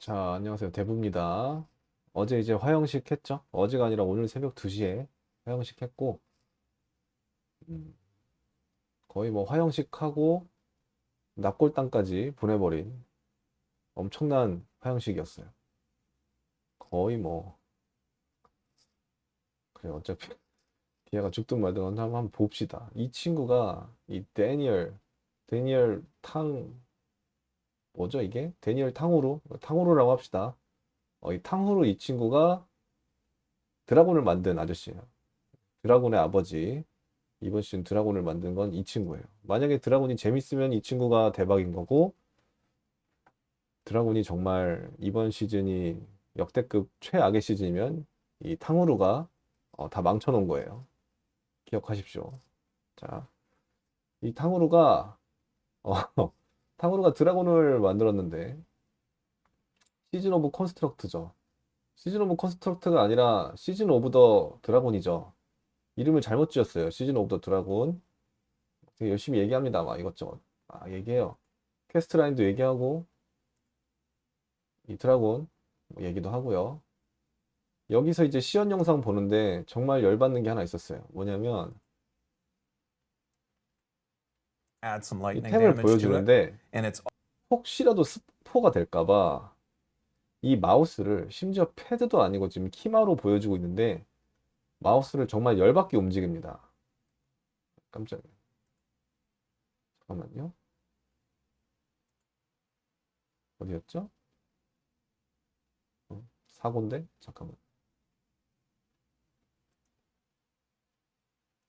자, 안녕하세요. 대부입니다. 어제 이제 화영식 했죠? 어제가 아니라 오늘 새벽 2시에 화영식 했고, 음, 거의 뭐 화영식 하고 납골당까지 보내버린 엄청난 화영식이었어요. 거의 뭐, 그래, 어차피 기아가 죽든 말든 한번 한번 봅시다. 이 친구가, 이 데니얼, 데니얼 탕, 뭐죠 이게? 데니얼 탕후루? 탕후루라고 합시다. 어, 이 탕후루 이 친구가 드라곤을 만든 아저씨예요. 드라곤의 아버지. 이번 시즌 드라곤을 만든 건 이 친구예요. 만약에 드라곤이 재밌으면 이 친구가 대박인 거고, 드라곤이 정말 이번 시즌이 역대급 최악의 시즌이면 이 탕후루가 어, 다 망쳐놓은 거예요. 기억하십시오. 자, 이 탕후루가 어, 탕후루가 드라곤을 만들었는데 시즌 오브 컨스트럭트죠. 시즌 오브 컨스트럭트가 아니라 시즌 오브 더 드라곤이죠. 이름을 잘못 지었어요. 시즌 오브 더 드라곤. 되게 열심히 얘기합니다. 막 이것저것. 아, 얘기해요. 퀘스트 라인도 얘기하고 이 드라곤 뭐 얘기도 하고요. 여기서 이제 시연 영상 보는데 정말 열받는 게 하나 있었어요. 뭐냐면 add some 이 lightning 템을 damage to it, 보여주는데 and it's 혹시라도 스포가 될까봐 이 마우스를 심지어 패드도 아니고 지금 키마로 보여주고 있는데 마우스를 정말 열받게 움직입니다. 깜짝이야. 잠깐만요. 어디였죠? 어, 사고인데? 잠깐만.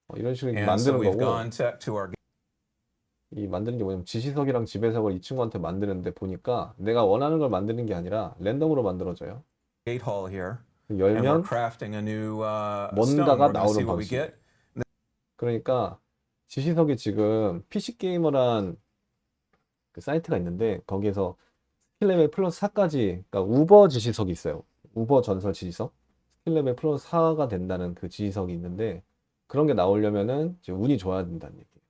어, 이런 식으로 and so 만드는 we've 거고 gone to, to our 이 만드는 게 뭐냐면 지시석이랑 지배석을 이 친구한테 만드는데 보니까 내가 원하는 걸 만드는 게 아니라 랜덤으로 만들어져요. gate hall here, and we're 열면 crafting a new uh, 뭔가가 see 나오는 what we 방식. get. 그러니까 지시석이 지금 PC 게이머란 그 사이트가 있는데 거기에서 스킬 레벨 플러스 4까지 그러니까 우버 지시석이 있어요. 우버 전설 지시석. 스킬 레벨 플러스 4가 된다는 그 지시석이 있는데 그런 게 나오려면은 이제 운이 좋아야 된다는 얘기예요.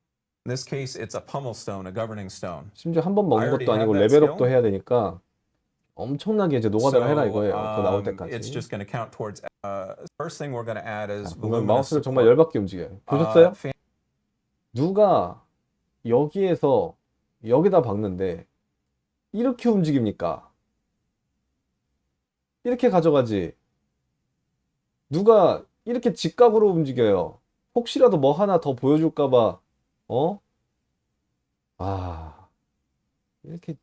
In this case, it's a pummel stone, a governing stone. 심지어 한 번 I 먹는 already 것도 아니고 have that 레벨업도 skill. 해야 되니까 엄청나게 이제 노가다를 해라 이거예요. 그거 나올 um, 때까지. it's just going to count towards. Uh, first thing we're going to add is 보면 voluminous 마우스를 정말 support. 열받게 움직여요. Uh, 보셨어요? fan- 누가 여기에서 여기다 박는데 이렇게 움직입니까? 이렇게 가져가지. 누가 이렇게 직각으로 움직여요. 혹시라도 뭐 하나 더 보여줄까봐, 어? 아, 이렇게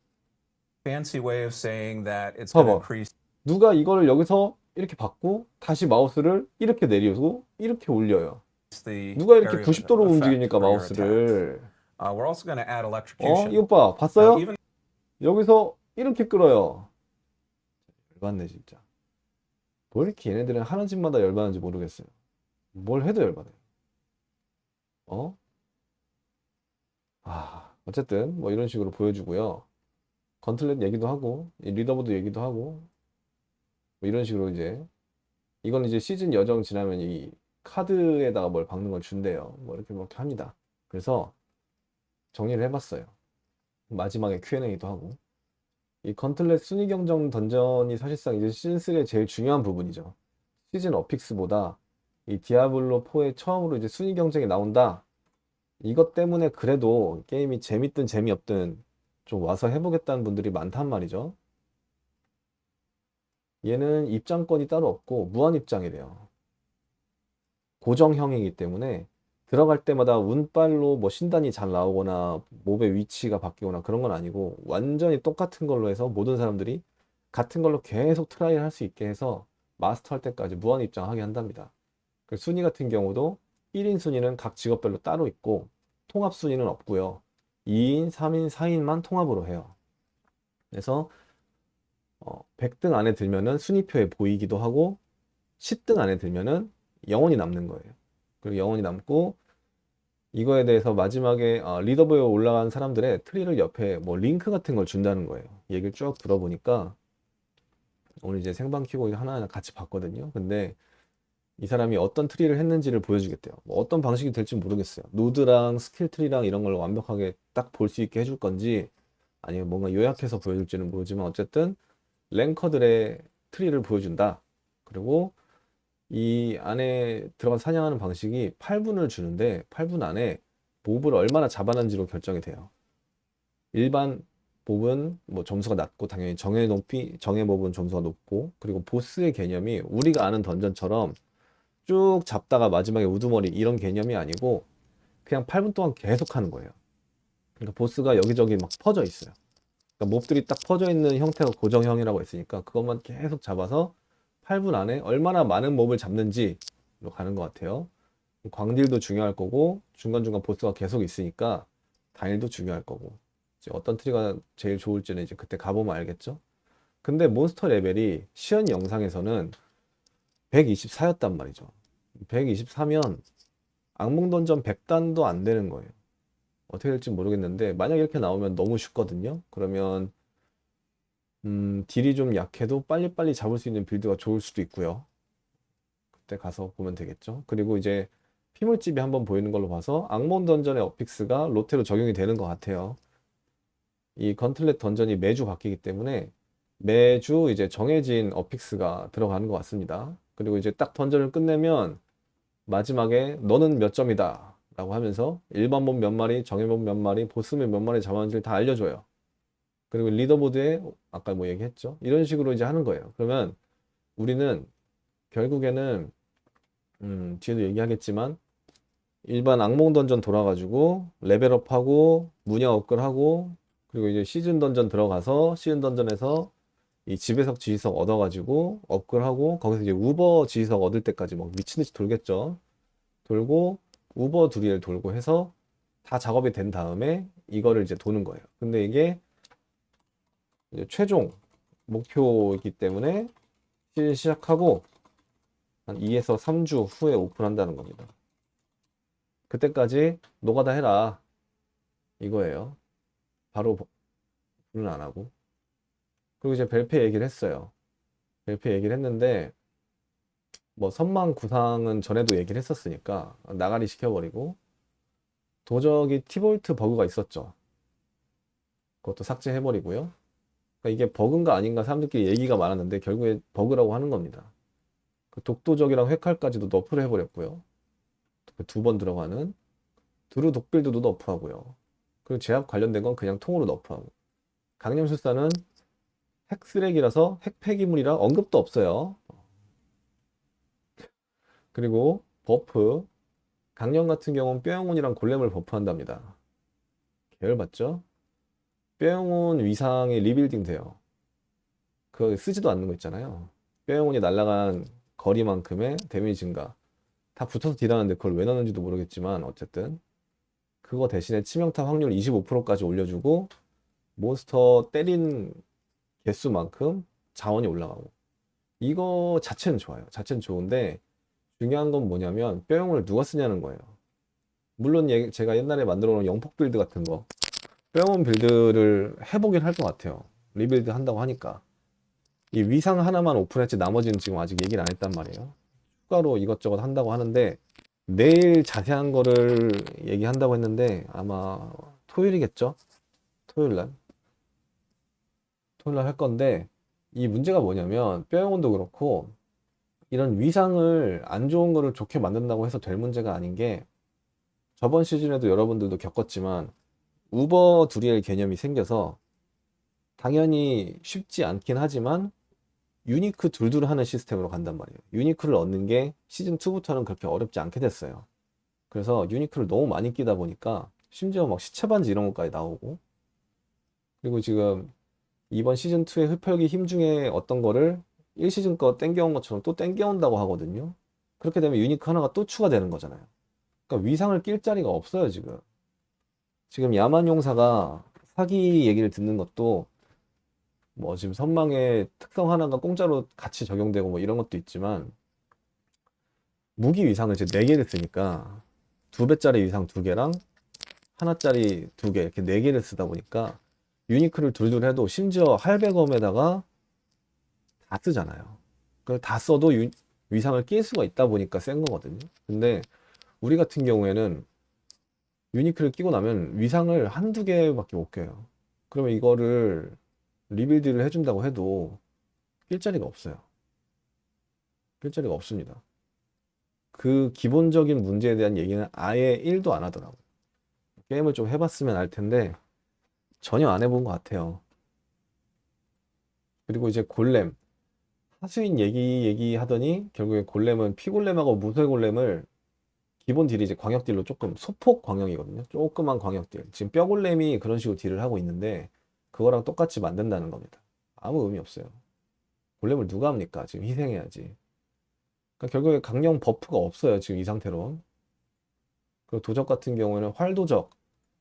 fancy way of saying that it's going 봐봐. to increase 누가 이거를 여기서 이렇게 받고 다시 마우스를 이렇게 내리고 이렇게 올려요. the 누가 이렇게 area of 90도로 effect 움직이니까 for your attack. 마우스를. Uh, we're also going to add 어, electrocution. 이것 봐. Now, 봤어요? even 여기서 이렇게 끌어요. 열받네, 진짜. 뭐 이렇게 얘네들은 하는 짓마다 열받는지 모르겠어요. 뭘 해도 열받아요. 어? 아, 어쨌든 뭐 이런 식으로 보여주고요. 건틀렛 얘기도 하고, 이 리더보드 얘기도 하고, 뭐 이런 식으로 이제, 이건 이제 시즌 여정 지나면 이 카드에다가 뭘 박는 걸 준대요. 뭐 이렇게 뭐 이렇게 합니다. 그래서 정리를 해봤어요. 마지막에 Q&A도 하고. 이 건틀렛 순위 경정 던전이 사실상 이제 시즌 3의 제일 중요한 부분이죠. 시즌 어픽스보다 이 디아블로 4에 처음으로 이제 순위 경쟁이 나온다. 이것 때문에 그래도 게임이 재밌든 재미없든 좀 와서 해보겠다는 분들이 많단 말이죠. 얘는 입장권이 따로 없고 무한 입장이래요. 고정형이기 때문에 들어갈 때마다 운빨로 뭐 신단이 잘 나오거나 몹의 위치가 바뀌거나 그런 건 아니고 완전히 똑같은 걸로 해서 모든 사람들이 같은 걸로 계속 트라이를 할 수 있게 해서 마스터 할 때까지 무한 입장하게 한답니다. 그 순위 같은 경우도 1인 순위는 각 직업별로 따로 있고 통합 순위는 없고요. 2인, 3인, 4인만 통합으로 해요. 그래서 어, 100등 안에 들면은 순위표에 보이기도 하고 10등 안에 들면은 영원히 남는 거예요. 그리고 영원히 남고 이거에 대해서 마지막에 어, 리더보에 올라간 사람들의 트리를 옆에 뭐 링크 같은 걸 준다는 거예요. 얘기를 쭉 들어보니까 오늘 이제 생방 키고 하나하나 같이 봤거든요. 근데 이 사람이 어떤 트리를 했는지를 보여주겠대요. 뭐 어떤 방식이 될지 모르겠어요. 노드랑 스킬 트리랑 이런 걸 완벽하게 딱 볼 수 있게 해줄 건지 아니면 뭔가 요약해서 보여줄지는 모르지만 어쨌든 랭커들의 트리를 보여준다. 그리고 이 안에 들어가 사냥하는 방식이 8분을 주는데 8분 안에 몹을 얼마나 잡아는지로 결정이 돼요. 일반 몹은 뭐 점수가 낮고 당연히 정예 높이 정예 몹은 점수가 높고 그리고 보스의 개념이 우리가 아는 던전처럼 쭉 잡다가 마지막에 우두머리 이런 개념이 아니고 그냥 8분 동안 계속 하는 거예요. 그러니까 보스가 여기저기 막 퍼져 있어요. 그러니까 몹들이 딱 퍼져 있는 형태가 고정형이라고 했으니까 그것만 계속 잡아서 8분 안에 얼마나 많은 몹을 잡는지로 가는 것 같아요. 광딜도 중요할 거고 중간중간 보스가 계속 있으니까 단일도 중요할 거고 이제 어떤 트리가 제일 좋을지는 이제 그때 가보면 알겠죠. 근데 몬스터 레벨이 시연 영상에서는 124였단 말이죠. 124면 악몽 던전 100단도 안 되는 거예요. 어떻게 될지 모르겠는데 만약 이렇게 나오면 너무 쉽거든요. 그러면 음, 딜이 좀 약해도 빨리빨리 잡을 수 있는 빌드가 좋을 수도 있고요. 그때 가서 보면 되겠죠. 그리고 이제 피물집이 한번 보이는 걸로 봐서 악몽 던전의 어픽스가 로테로 적용이 되는 것 같아요. 이 건틀렛 던전이 매주 바뀌기 때문에 매주 이제 정해진 어픽스가 들어가는 것 같습니다. 그리고 이제 딱 던전을 끝내면 마지막에 너는 몇 점이다 라고 하면서 일반 몹몇 마리, 정예몹 몇 마리, 보스몹 몇 마리 잡았는지를 다 알려줘요. 그리고 리더보드에 아까 뭐 얘기했죠? 이런 식으로 이제 하는 거예요. 그러면 우리는 결국에는 음, 뒤에도 얘기하겠지만 일반 악몽 던전 돌아가지고 레벨업하고 문양 업글하고 그리고 이제 시즌 던전 들어가서 시즌 던전에서 이 지배석 지휘석 얻어가지고 업글하고 거기서 이제 우버 지휘석 얻을 때까지 막 미친 듯이 돌겠죠. 돌고 우버 두리엘 돌고 해서 다 작업이 된 다음에 이거를 이제 도는 거예요. 근데 이게 최종 목표이기 때문에 시즌 시작하고 한 2에서 3주 후에 오픈한다는 겁니다. 그때까지 노가다 해라 이거예요. 바로 오픈은 안 하고 그리고 이제 벨페 얘기를 했어요. 벨페 얘기를 했는데 뭐 선망 구상은 전에도 얘기를 했었으니까 나가리 시켜버리고 도적이 티볼트 버그가 있었죠. 그것도 삭제해버리고요. 그러니까 이게 버그인가 아닌가 사람들끼리 얘기가 많았는데 결국에 버그라고 하는 겁니다. 그 독도적이랑 회칼까지도 너프를 해버렸고요. 두 번 들어가는 두루 독빌드도 너프하고요. 그리고 제압 관련된 건 그냥 통으로 너프하고 강념술사는 핵 쓰레기라서 핵 폐기물이라 언급도 없어요. 그리고 버프 강령 같은 경우는 뼈영혼이랑 골렘을 버프한답니다. 계열 맞죠? 뼈영혼 위상이 리빌딩 돼요. 그거 쓰지도 않는 거 있잖아요. 뼈영혼이 날아간 거리만큼의 데미지 증가. 다 붙어서 딜하는데 그걸 왜 넣는지도 모르겠지만 어쨌든 그거 대신에 치명타 확률 25%까지 올려주고 몬스터 때린 개수만큼 자원이 올라가고 이거 자체는 좋아요. 자체는 좋은데 중요한 건 뭐냐면 뼈영을 누가 쓰냐는 거예요. 물론 얘- 제가 옛날에 만들어 놓은 영폭 빌드 같은 거 뼈영 빌드를 해보긴 할 것 같아요. 리빌드 한다고 하니까 이 위상 하나만 오픈했지 나머지는 지금 아직 얘기를 안 했단 말이에요. 추가로 이것저것 한다고 하는데 내일 자세한 거를 얘기한다고 했는데 아마 토요일이겠죠? 토요일 날. 토요일 날할 건데 이 문제가 뭐냐면 뼈영혼도 그렇고 이런 위상을 안 좋은 거를 좋게 만든다고 해서 될 문제가 아닌 게 저번 시즌에도 여러분들도 겪었지만 우버 두리엘 개념이 생겨서 당연히 쉽지 않긴 하지만 유니크 둘둘 하는 시스템으로 간단 말이에요. 유니크를 얻는 게 시즌 2부터는 그렇게 어렵지 않게 됐어요. 그래서 유니크를 너무 많이 끼다 보니까 심지어 막 시체 반지 이런 것까지 나오고 그리고 지금 이번 시즌 2의 흡혈기 힘 중에 어떤 거를 1시즌 거 땡겨온 것처럼 또 땡겨온다고 하거든요. 그렇게 되면 유니크 하나가 또 추가되는 거잖아요. 그러니까 위상을 낄 자리가 없어요, 지금. 지금 야만 용사가 사기 얘기를 듣는 것도 뭐 지금 선망의 특성 하나가 공짜로 같이 적용되고 뭐 이런 것도 있지만 무기 위상을 이제 4개를 쓰니까 두 배짜리 위상 두 개랑 하나짜리 두개 이렇게 네 개를 쓰다 보니까 유니크를 둘둘 해도 심지어 할배검에다가 다 쓰잖아요. 그걸 다 써도 유- 위상을 낄 수가 있다 보니까 센 거거든요. 근데 우리 같은 경우에는 유니크를 끼고 나면 위상을 한두 개밖에 못 껴요. 그러면 이거를 리빌드를 해준다고 해도 낄 자리가 없어요. 낄 자리가 없습니다. 그 기본적인 문제에 대한 얘기는 아예 1도 안 하더라고요. 게임을 좀 해봤으면 알 텐데 전혀 안 해본 것 같아요. 그리고 이제 골렘 하수인 얘기 얘기하더니 결국에 골렘은 피골렘하고 무쇠골렘을 기본 딜이 이제 광역 딜로 조금 소폭 광역이거든요. 조그만 광역 딜. 지금 뼈골렘이 그런 식으로 딜을 하고 있는데 그거랑 똑같이 만든다는 겁니다. 아무 의미 없어요. 골렘을 누가 합니까? 지금 희생해야지. 그러니까 결국에 강령 버프가 없어요. 지금 이 상태로. 그리고 도적 같은 경우에는 활도적.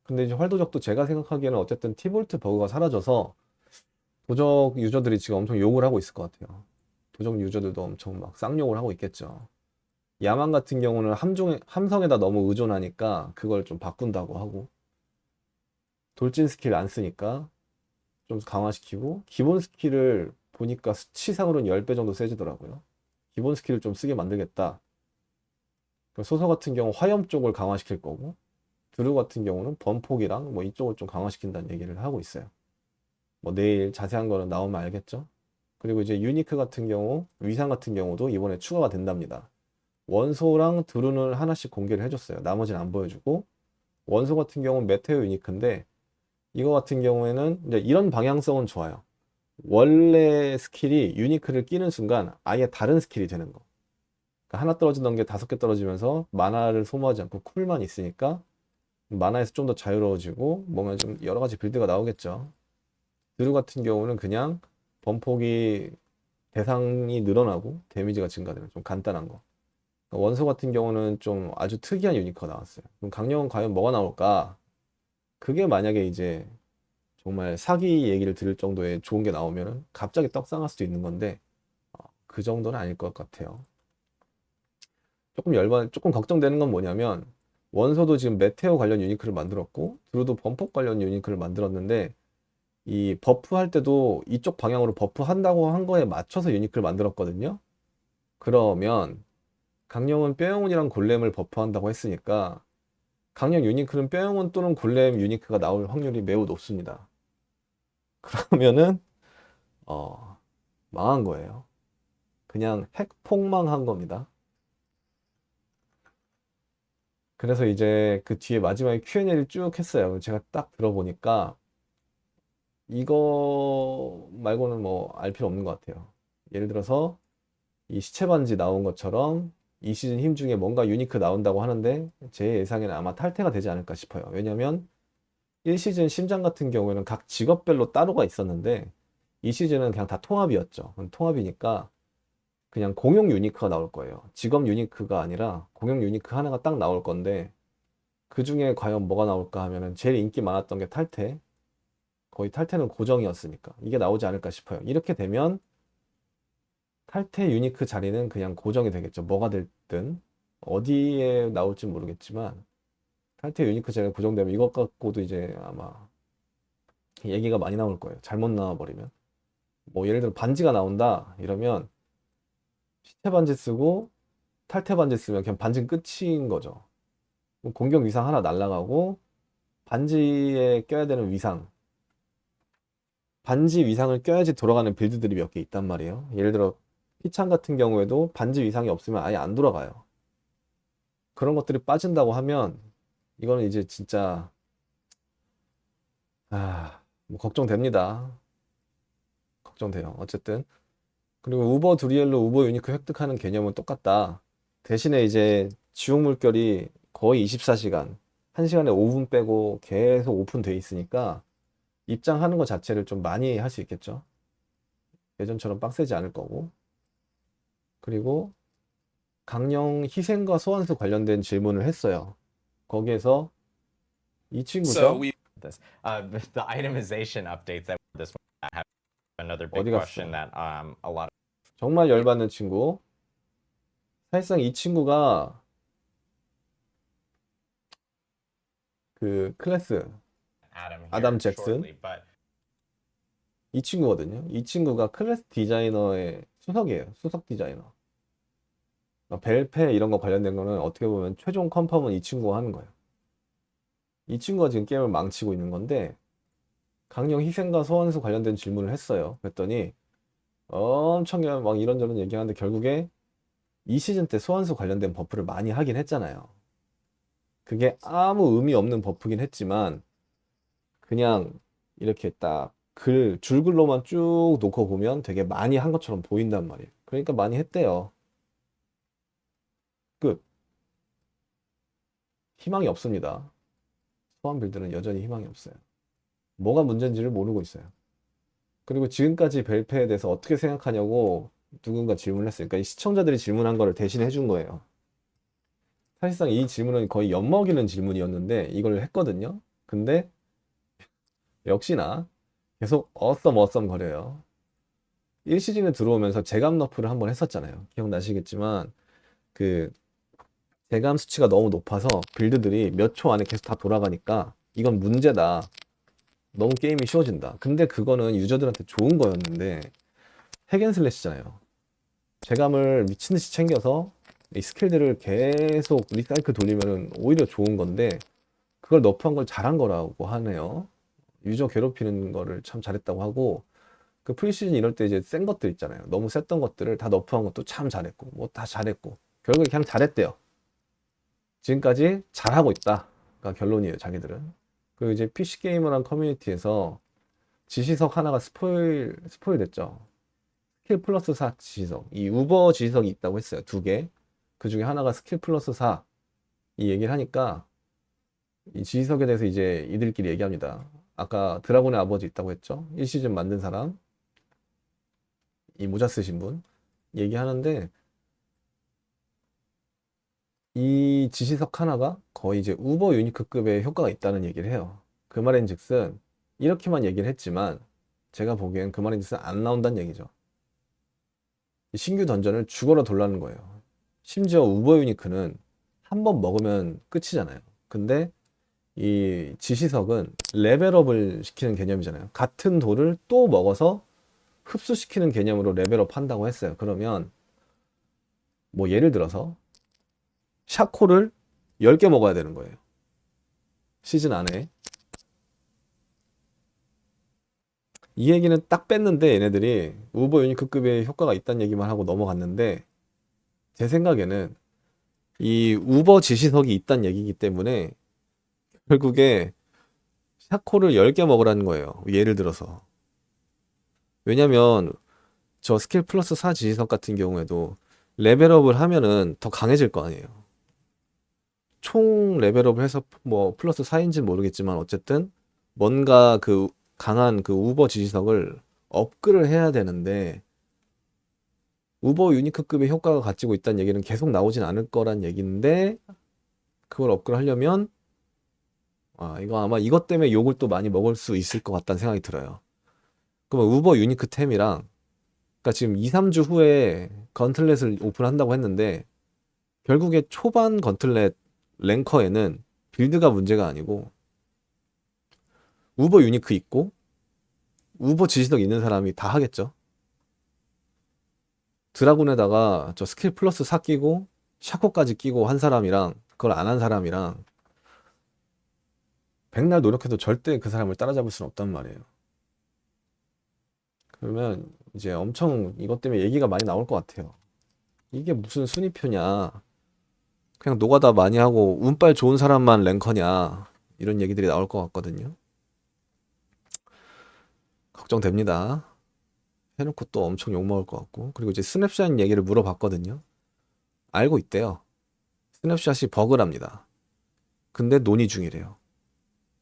근데 이제 활도적도 제가 생각하기에는 어쨌든 티볼트 버그가 사라져서 도적 유저들이 지금 엄청 욕을 하고 있을 것 같아요. 도적 유저들도 엄청 막 쌍욕을 하고 있겠죠. 야만 같은 경우는 함종에, 함성에다 너무 의존하니까 그걸 좀 바꾼다고 하고 돌진 스킬 안 쓰니까 좀 강화시키고 기본 스킬을 보니까 수치상으로는 10배 정도 세지더라고요. 기본 스킬을 좀 쓰게 만들겠다. 그 소서 같은 경우 화염 쪽을 강화시킬 거고 드루 같은 경우는 번폭이랑 뭐 이쪽을 좀 강화시킨다는 얘기를 하고 있어요. 뭐 내일 자세한 거는 나오면 알겠죠? 그리고 이제 유니크 같은 경우, 위상 같은 경우도 이번에 추가가 된답니다. 원소랑 드룬을 하나씩 공개를 해줬어요. 나머지는 안 보여주고 원소 같은 경우는 메테오 유니크인데 이거 같은 경우에는 이제 이런 방향성은 좋아요. 원래 스킬이 유니크를 끼는 순간 아예 다른 스킬이 되는 거. 그러니까 하나 떨어지던 게 다섯 개 떨어지면서 만화를 소모하지 않고 쿨만 있으니까 만화에서 좀 더 자유로워지고 뭔가 좀 여러 가지 빌드가 나오겠죠. 드루 같은 경우는 그냥 범폭이 대상이 늘어나고 데미지가 증가되는 좀 간단한 거. 원소 같은 경우는 좀 아주 특이한 유니크가 나왔어요. 그럼 강령은 과연 뭐가 나올까? 그게 만약에 이제 정말 사기 얘기를 들을 정도의 좋은 게 나오면은 갑자기 떡상할 수도 있는 건데 어, 그 정도는 아닐 것 같아요. 조금 열받, 조금 걱정되는 건 뭐냐면 원소도 지금 메테오 관련 유니크를 만들었고 드루도 범폭 관련 유니크를 만들었는데 이 버프 할 때도 이쪽 방향으로 버프 한다고 한 거에 맞춰서 유니크를 만들었거든요. 그러면 강령은 뼈영혼이랑 골렘을 버프한다고 했으니까 강령 유니크는 뼈영혼 또는 골렘 유니크가 나올 확률이 매우 높습니다. 그러면은 어 망한 거예요. 그냥 핵 폭망한 겁니다. 그래서 이제 그 뒤에 마지막에 Q&A를 쭉 했어요. 제가 딱 들어보니까 이거 말고는 뭐 알 필요 없는 것 같아요. 예를 들어서 이 시체 반지 나온 것처럼 이 시즌 힘 중에 뭔가 유니크 나온다고 하는데 제 예상에는 아마 탈퇴가 되지 않을까 싶어요. 왜냐면 1시즌 심장 같은 경우에는 각 직업별로 따로가 있었는데 이 시즌은 그냥 다 통합이었죠. 통합이니까 그냥 공용 유니크가 나올 거예요. 직업 유니크가 아니라 공용 유니크 하나가 딱 나올 건데 그 중에 과연 뭐가 나올까 하면은 제일 인기 많았던 게 탈퇴. 거의 탈퇴는 고정이었으니까 이게 나오지 않을까 싶어요. 이렇게 되면 탈퇴 유니크 자리는 그냥 고정이 되겠죠. 뭐가 됐든 어디에 나올지 모르겠지만 탈퇴 유니크 자리가 고정되면 이것 갖고도 이제 아마 얘기가 많이 나올 거예요. 잘못 나와 버리면 뭐 예를 들어 반지가 나온다 이러면 시체 반지 쓰고 탈퇴 반지 쓰면 그냥 반지는 끝인 거죠. 공격 위상 하나 날라가고 반지에 껴야 되는 위상 반지 위상을 껴야지 돌아가는 빌드들이 몇 개 있단 말이에요. 예를 들어 피창 같은 경우에도 반지 위상이 없으면 아예 안 돌아가요. 그런 것들이 빠진다고 하면 이거는 이제 진짜 아, 뭐 걱정됩니다. 걱정돼요. 어쨌든 그리고 우버 두리엘로 우버 유니크 획득하는 개념은 똑같다. 대신에 이제 지옥 물결이 거의 24시간, 1시간에 5분 빼고 계속 오픈돼 있으니까 입장하는 것 자체를 좀 많이 할 수 있겠죠. 예전처럼 빡세지 않을 거고. 그리고 강령 희생과 소환수 관련된 질문을 했어요. 거기에서 이 친구죠. So we this uh, the, itemization updates that this one another big 어디 갔어? question that um a lot 정말 열받는 친구. 사실상 이 친구가 그 클래스 of Adam here Adam Jackson. shortly, but 이 친구거든요. 이 친구가 클래스 디자이너의 수석이에요. 수석 디자이너. 그러니까 벨페 이런 거 관련된 거는 어떻게 보면 최종 컨펌은 이 친구가 하는 거예요. 이 친구가 지금 게임을 망치고 있는 건데 강령 희생과 소환수 관련된 질문을 했어요. 그랬더니 엄청 막 이런저런 얘기하는데 결국에 이 시즌 때 소환수 관련된 버프를 많이 하긴 했잖아요. 그게 아무 의미 없는 버프긴 했지만 그냥 이렇게 딱 글, 줄글로만 쭉 놓고 보면 되게 많이 한 것처럼 보인단 말이에요. 그러니까 많이 했대요. 끝. 희망이 없습니다. 소환 빌드는 여전히 희망이 없어요. 뭐가 문제인지를 모르고 있어요. 그리고 지금까지 벨페에 대해서 어떻게 생각하냐고 누군가 질문을 했어요. 그러니까 이 시청자들이 질문한 거를 대신 해준 거예요. 사실상 이 질문은 거의 엿먹이는 질문이었는데 이걸 했거든요. 근데 역시나 계속 어썸 어썸 거려요. 1시즌에 들어오면서 재감 너프를 한번 했었잖아요. 기억나시겠지만 그 재감 수치가 너무 높아서 빌드들이 몇 초 안에 계속 다 돌아가니까 이건 문제다. 너무 게임이 쉬워진다. 근데 그거는 유저들한테 좋은 거였는데 핵앤슬래시잖아요. 재감을 미친 듯이 챙겨서 이 스킬들을 계속 리사이클 돌리면은 오히려 좋은 건데 그걸 너프한 걸 잘한 거라고 하네요. 유저 괴롭히는 거를 참 잘했다고 하고 그 프리시즌 이럴 때 이제 센 것들 있잖아요. 너무 셌던 것들을 다 너프한 것도 참 잘했고 뭐 다 잘했고 결국에 그냥 잘했대요. 지금까지 잘하고 있다가 결론이에요. 자기들은. 그리고 이제 PC 게이머랑 커뮤니티에서 지시석 하나가 스포일 스포일 됐죠. 스킬 플러스 4 지시석. 이 우버 지시석이 있다고 했어요. 두 개. 그 중에 하나가 스킬 플러스 4. 이 얘기를 하니까 이 지시석에 대해서 이제 이들끼리 얘기합니다. 아까 드라곤의 아버지 있다고 했죠. 1시즌 만든 사람. 이 모자 쓰신 분. 얘기하는데 이 지시석 하나가 거의 이제 우버 유니크급의 효과가 있다는 얘기를 해요. 그 말인즉슨 이렇게만 얘기를 했지만 제가 보기엔 그 말인즉슨 안 나온다는 얘기죠. 이 신규 던전을 죽어라 돌라는 거예요. 심지어 우버 유니크는 한 번 먹으면 끝이잖아요. 근데 이 지시석은 레벨업을 시키는 개념이잖아요. 같은 돌을 또 먹어서 흡수시키는 개념으로 레벨업 한다고 했어요. 그러면 뭐 예를 들어서 샤코를 10개 먹어야 되는 거예요. 시즌 안에. 이 얘기는 딱 뺐는데 얘네들이 우버 유니크급의 효과가 있다는 얘기만 하고 넘어갔는데 제 생각에는 이 우버 지시석이 있다는 얘기이기 때문에 결국에 샤코를 10개 먹으라는 거예요. 예를 들어서. 왜냐면 저 스킬 플러스 4 지시석 같은 경우에도 레벨업을 하면은 더 강해질 거 아니에요. 총 레벨업을 해서 뭐 플러스 4인지는 모르겠지만 어쨌든 뭔가 그 강한 그 우버 지시석을 업글을 해야 되는데 우버 유니크급의 효과가 가지고 있다는 얘기는 계속 나오진 않을 거란 얘기인데 그걸 업글 하려면 아 이거 아마 이것 때문에 욕을 또 많이 먹을 수 있을 것 같다는 생각이 들어요. 그러면 우버 유니크템이랑 그러니까 지금 2, 3주 후에 건틀렛을 오픈한다고 했는데 결국에 초반 건틀렛 랭커에는 빌드가 문제가 아니고 우버 유니크 있고 우버 지시석 있는 사람이 다 하겠죠. 드라군에다가 저 스킬 플러스 4 끼고 샤코까지 끼고 한 사람이랑 그걸 안 한 사람이랑 백날 노력해도 절대 그 사람을 따라잡을 수는 없단 말이에요. 그러면 이제 엄청 이것 때문에 얘기가 많이 나올 것 같아요. 이게 무슨 순위표냐. 그냥 노가다 많이 하고 운빨 좋은 사람만 랭커냐. 이런 얘기들이 나올 것 같거든요. 걱정됩니다. 해놓고 또 엄청 욕먹을 것 같고. 그리고 이제 스냅샷 얘기를 물어봤거든요. 알고 있대요. 스냅샷이 버그랍니다. 근데 논의 중이래요.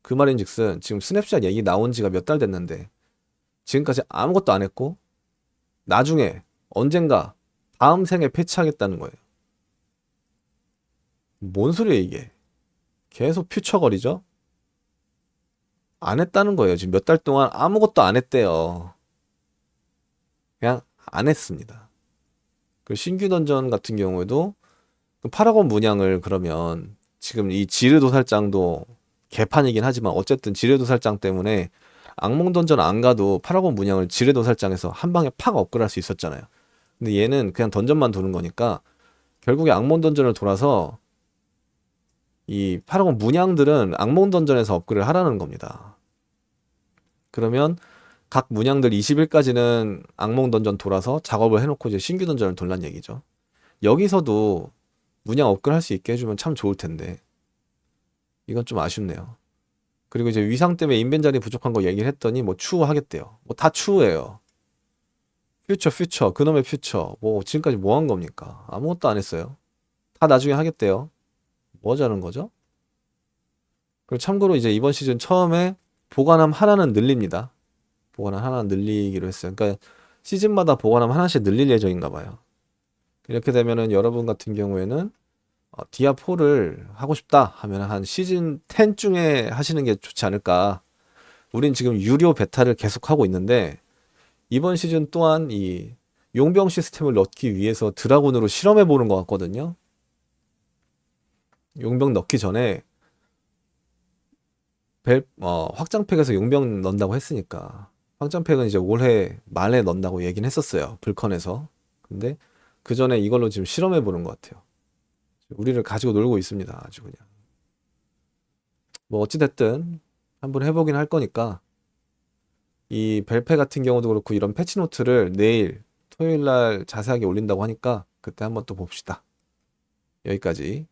그 말인 즉슨 지금 스냅샷 얘기 나온 지가 몇 달 됐는데 지금까지 아무것도 안 했고 나중에 언젠가 다음 생에 패치하겠다는 거예요. 뭔 소리야 이게? 계속 퓨처거리죠? 안 했다는 거예요. 지금 몇 달 동안 아무것도 안 했대요. 그냥 안 했습니다. 그 신규 던전 같은 경우에도 그 파라곤 문양을 그러면 지금 이 지르 도살장도 개판이긴 하지만 어쨌든 지뢰 도살장 때문에 악몽 던전 안 가도 파라곤 문양을 지뢰 도살장에서 한 방에 팍 업글할 수 있었잖아요. 근데 얘는 그냥 던전만 도는 거니까 결국에 악몽 던전을 돌아서 이 파라곤 문양들은 악몽 던전에서 업글을 하라는 겁니다. 그러면 각 문양들 20일까지는 악몽 던전 돌아서 작업을 해놓고 이제 신규 던전을 돌란 얘기죠. 여기서도 문양 업글 할수 있게 해주면 참 좋을 텐데 이건 좀 아쉽네요. 그리고 이제 위상 때문에 인벤 자리 부족한 거 얘기를 했더니 뭐 추후하겠대요. 뭐 다 추후예요. 퓨처 퓨처 그놈의 퓨처 뭐 지금까지 뭐 한 겁니까? 아무것도 안 했어요. 다 나중에 하겠대요. 뭐 하자는 거죠? 그리고 참고로 이제 이번 시즌 처음에 보관함 하나는 늘립니다. 보관함 하나 늘리기로 했어요. 그러니까 시즌마다 보관함 하나씩 늘릴 예정인가 봐요. 이렇게 되면은 여러분 같은 경우에는 어, 디아4를 하고 싶다 하면 한 시즌 10 중에 하시는 게 좋지 않을까. 우린 지금 유료 베타를 계속 하고 있는데 이번 시즌 또한 이 용병 시스템을 넣기 위해서 드라곤으로 실험해 보는 것 같거든요. 용병 넣기 전에 벨, 어, 확장팩에서 용병 넣는다고 했으니까 확장팩은 이제 올해 말에 넣는다고 얘기는 했었어요. 불컨에서. 근데 그 전에 이걸로 지금 실험해 보는 것 같아요. 우리를 가지고 놀고 있습니다. 아주 그냥. 뭐 어찌됐든 한번 해보긴 할 거니까 이 벨페 같은 경우도 그렇고 이런 패치 노트를 내일 토요일 날 자세하게 올린다고 하니까 그때 한번 또 봅시다. 여기까지